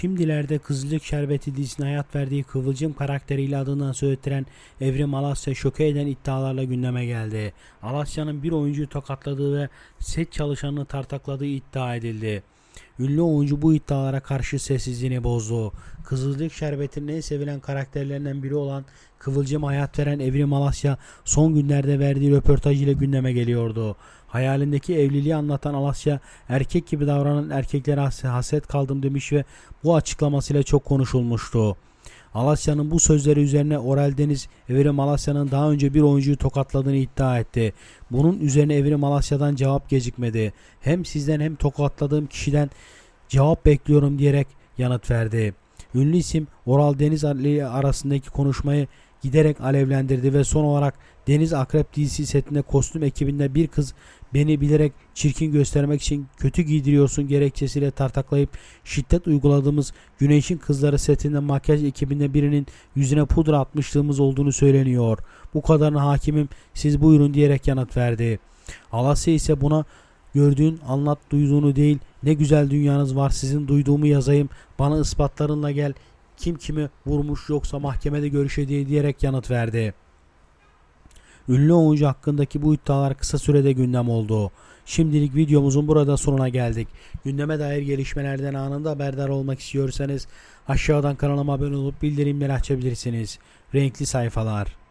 Şimdilerde Kızılcık Şerbeti dizisine hayat verdiği Kıvılcım karakteriyle adından söz ettiren Evrim Alasya şoke eden iddialarla gündeme geldi. Alasya'nın bir oyuncuyu tokatladığı ve set çalışanını tartakladığı iddia edildi. Ünlü oyuncu bu iddialara karşı sessizliğini bozdu. Kızılcık Şerbeti'nin en sevilen karakterlerinden biri olan Kıvılcım hayat veren Evrim Alasya son günlerde verdiği röportaj ile gündeme geliyordu. Hayalindeki evliliği anlatan Alasya erkek gibi davranan erkeklere has- haset kaldım demiş ve bu açıklamasıyla çok konuşulmuştu. Alasya'nın bu sözleri üzerine Oral Deniz Evrim Alasya'nın daha önce bir oyuncuyu tokatladığını iddia etti. Bunun üzerine Evrim Alasya'dan cevap gecikmedi. Hem sizden hem tokatladığım kişiden cevap bekliyorum diyerek yanıt verdi. Ünlü isim Oral Deniz ile arasındaki konuşmayı giderek alevlendirdi ve son olarak Deniz Akrep dizisi setinde kostüm ekibinde bir kız beni bilerek çirkin göstermek için kötü giydiriyorsun gerekçesiyle tartaklayıp şiddet uyguladığımız Güneş'in kızları setinde makyaj ekibinde birinin yüzüne pudra atmışlığımız olduğunu söyleniyor. Bu kadarına hakimim siz buyurun diyerek yanıt verdi. Alasya ise buna gördüğün anlat duyduğunu değil ne güzel dünyanız var sizin duyduğumu yazayım bana ispatlarınla gel kim kimi vurmuş yoksa mahkemede görüşeceği diyerek yanıt verdi. Ünlü oyuncu hakkındaki bu iddialar kısa sürede gündem oldu. Şimdilik videomuzun burada sonuna geldik. Gündeme dair gelişmelerden anında haberdar olmak istiyorsanız aşağıdan kanalıma abone olup bildirimleri açabilirsiniz. Renkli sayfalar.